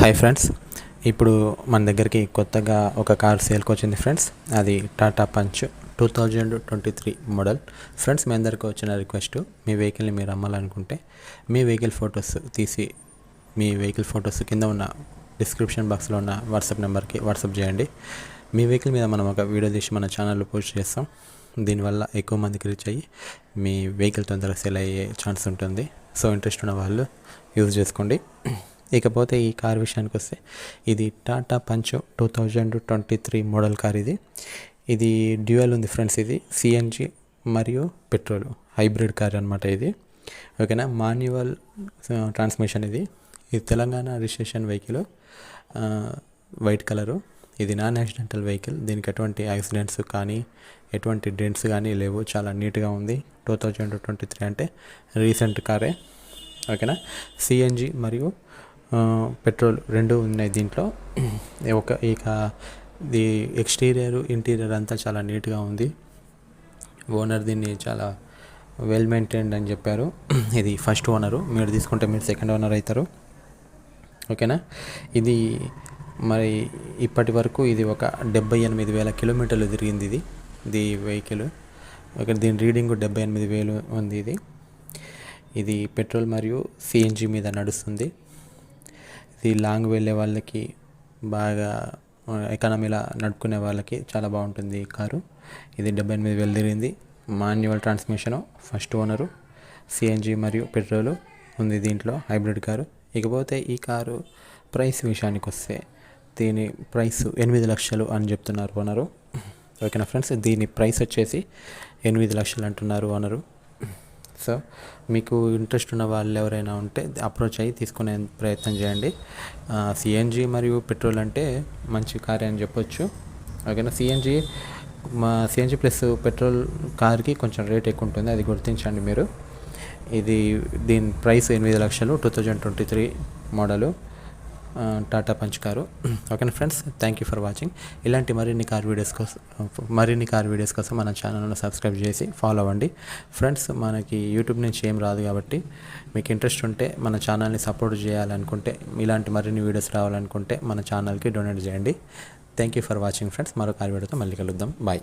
Hi friends ఇప్పుడు మన దగ్గరికి కొత్తగా ఒక కార్ సేల్కి వచ్చింది ఫ్రెండ్స్ అది Tata punch two thousand twenty three model friends మీ అందరికి వచ్చిన రిక్వెస్ట్ మీ వెహికల్ని మీరు అమ్మాలనుకుంటే మీ వెహికల్ ఫొటోస్ తీసి మీ వెహికల్ ఫొటోస్ కింద ఉన్న డిస్క్రిప్షన్ బాక్స్లో ఉన్న వాట్సాప్ నెంబర్కి వాట్సాప్ చేయండి. మీ వెహికల్ మీద మనం ఒక వీడియో తీసి మన ఛానల్లో పోస్ట్ చేస్తాం. దీనివల్ల ఎక్కువ మందికి రీచ్ అయ్యి మీ వెహికల్ తొందరగా సేల్ అయ్యే ఛాన్స్ ఉంటుంది. సో ఇంట్రెస్ట్ ఉన్న వాళ్ళు యూజ్ చేసుకోండి. ఇకపోతే ఈ కార్ విషయానికి వస్తే ఇది Tata punch two thousand twenty three model car ఇది. ఇది డ్యూయల్ ఉంది ఫ్రెండ్స్ ఇది సిఎన్జి మరియు పెట్రోల్ హైబ్రిడ్ కార్ అనమాట ఇది. ఓకేనా? మాన్యువల్ ట్రాన్స్మిషన్ ఇది. ఇది Telangana registration vehicle white colour. ఇది నాన్ యాక్సిడెంటల్ వెహికల్. దీనికి ఎటువంటి యాక్సిడెంట్స్ కానీ ఎటువంటి డెంట్స్ కానీ లేవు. చాలా నీట్గా ఉంది. టూ థౌజండ్ ట్వంటీ త్రీ అంటే రీసెంట్ కారే. ఓకేనా? సిఎన్జి మరియు పెట్రోల్ రెండు ఉన్నాయి దీంట్లో. ఒక ఇక ది ఎక్స్టీరియర్ ఇంటీరియర్ అంతా చాలా నీట్గా ఉంది. ఓనర్ దీన్ని చాలా వెల్ మెయింటైన్డ్ అని చెప్పారు. ఇది ఫస్ట్ ఓనరు. మీరు తీసుకుంటే మీరు సెకండ్ ఓనర్ అవుతారు ఓకేనా? ఇది మరి ఇప్పటి వరకు ఇది ఒక డెబ్బై ఎనిమిది వేల కిలోమీటర్లు తిరిగింది ఇది ఇది వెహికల్. ఇక్కడ దీని రీడింగ్ డెబ్బై ఎనిమిది వేలు ఉంది ఇది. ఇది పెట్రోల్ మరియు సిఎన్జి మీద నడుస్తుంది. ఇది లాంగ్ వెళ్ళే వాళ్ళకి బాగా ఎకానమీలా నడుపుకునే వాళ్ళకి చాలా బాగుంటుంది ఈ కారు. ఇది డెబ్బై ఎనిమిది వేలు తిరిగింది. Manual transmission first owner CNG మరియు పెట్రోలు ఉంది దీంట్లో హైబ్రిడ్ కారు. ఇకపోతే ఈ కారు ప్రైస్ విషయానికి వస్తే దీని ప్రైస్ ఎనిమిది లక్షలు అని చెప్తున్నారు ఓనరు. ఓకేనా ఫ్రెండ్స్? దీని ప్రైస్ వచ్చేసి ఎనిమిది లక్షలు అంటున్నారు ఓనరు. సో మీకు ఇంట్రెస్ట్ ఉన్న వాళ్ళు ఎవరైనా ఉంటే అప్రోచ్ అయ్యి తీసుకునే ప్రయత్నం చేయండి. సిఎన్జి మరియు పెట్రోల్ అంటే మంచి కార్ అని చెప్పొచ్చు. ఓకేనా? సిఎన్జి మా సిఎన్జి ప్లస్ పెట్రోల్ కార్కి కొంచెం రేట్ ఎక్కువ ఉంటుంది అది గుర్తించండి మీరు. ఇది దీని ప్రైస్ ఎనిమిది లక్షలు two thousand twenty three model. Tata punch car. ఓకేనా friends thank you for watching ఇలాంటి మరిన్ని కార్ వీడియోస్ కోసం మరిన్ని కార్ వీడియోస్ కోసం మన ఛానల్ను సబ్స్క్రైబ్ చేసి ఫాలో అవ్వండి. ఫ్రెండ్స్ మనకి యూట్యూబ్ నుంచి ఏం రాదు కాబట్టి మీకు ఇంట్రెస్ట్ ఉంటే మన ఛానల్ని సపోర్ట్ చేయాలనుకుంటే ఇలాంటి మరిన్ని వీడియోస్ రావాలనుకుంటే మన ఛానల్కి డొనేట్ చేయండి. Thank you for watching friends మరో కార్ వీడియోతో మళ్ళీ కలుద్దాం. బాయ్